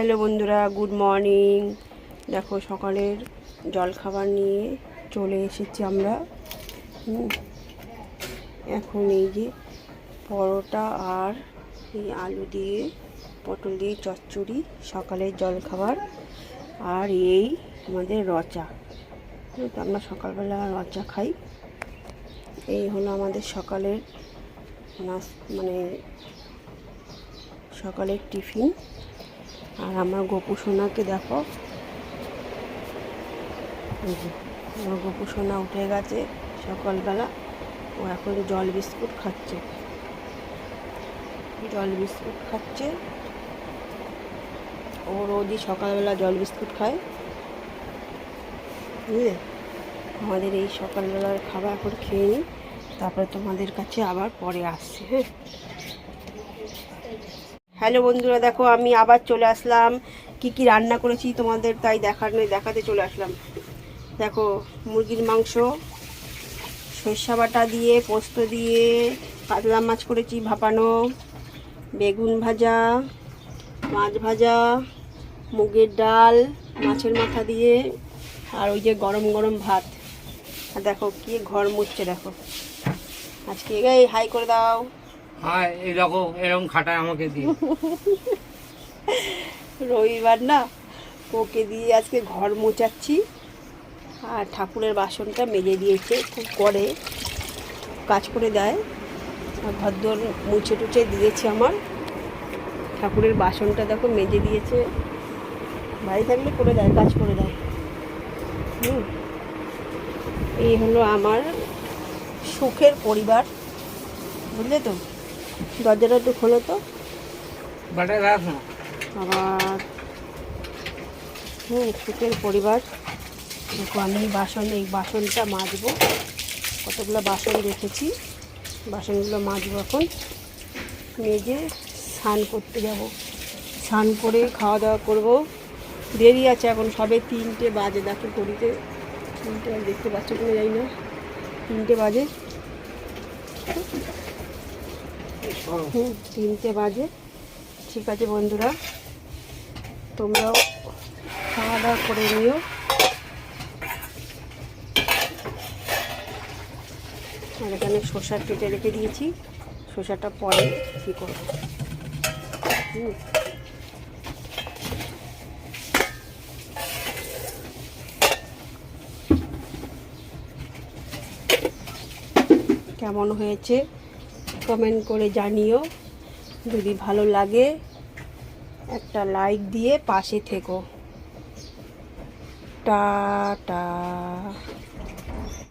Hello বন্ধুরা, good morning. দেখো সকালের জলখাবার নিয়ে চলে এসেছি আমরা। এখন এই যে পরোটা আর এই আলু দিয়ে, পটল দিয়ে চচ্চড়ি, সকালের জলখাবার আর এই আমাদের রচা। আমরা সকালবেলা রচা খাই। এই হলো আমাদের সকালের নাস মানে সকালের টিফিন। আর আমার গোপু সোনাকে দেখো। আমার গোপু সোনা উঠে গেছে সকালবেলা। ও এখন জল বিস্কুট খাচ্ছে। জল বিস্কুট খাচ্ছে। ও রোজই সকালবেলা জল বিস্কুট খায়। বুঝলে? আমাদের এই সকালবেলার খাবার এখন খেয়ে নিই। তারপরে তোমাদের কাছে আবার পরে আসছি হ্যাঁ? হ্যালো বন্ধুরা, দেখো আমি আবার চলে আসলাম। কি কি রান্না করেছি তোমাদের তাই দেখার নয়, দেখাতে চলে আসলাম। দেখো, মুরগির মাংস, সর্ষা বাটা দিয়ে, পোস্ত দিয়ে, কাতলা মাছ করেছি ভাপানো, বেগুন ভাজা, মাছ ভাজা, মুগের ডাল, মাছের মাথা দিয়ে, আর ওই যে গরম গরম ভাত। আর দেখো, কি ঘর মুছছে, দেখো। আজকে এই হাই করে দাও। হ্যাঁ এরকম আমাকে রবিবার না, ওকে দিয়ে আজকে ঘর মোচাচ্ছি, আর ঠাকুরের বাসনটা মেজে দিয়েছে, খুব করে কাজ করে দেয়। ঘর দোর মুছে টুছে দিয়েছে আমার। ঠাকুরের বাসনটা দেখো মেজে দিয়েছে। বাড়ি থাকলে করে দেয়, কাজ করে দেয়। হুম। এই হলো আমার সুখের পরিবার, বুঝলে তো? দরজাটা একটু খোলো তো। আবার হুম সুখের পরিবার। দেখো আমি বাসন এই বাসনটা মাজবো। কতগুলো বাসন রেখেছি বাসনগুলো মাজবো এখন। মেজে স্নান করতে যাব। স্নান করে খাওয়া দাওয়া করব। দেরি আছে এখন সবে তিনটে বাজে। দেখো ঘড়িতে তিনটে দেখতে পাচ্ছ কিনা যাই না। তিনটে বাজে। হুম তিনটে বাজে। ঠিক আছে বন্ধুরা, তোমরাও খাওয়া দাওয়া করে নিও। আর এখানে শসা কেটে রেখে দিয়েছি। শসাটা পরে কী করব? হুম। কেমন হয়েছে? কমেন্ট করে জানিও। যদি ভালো লাগে একটা লাইক দিয়ে পাশে থেকো। টাটা।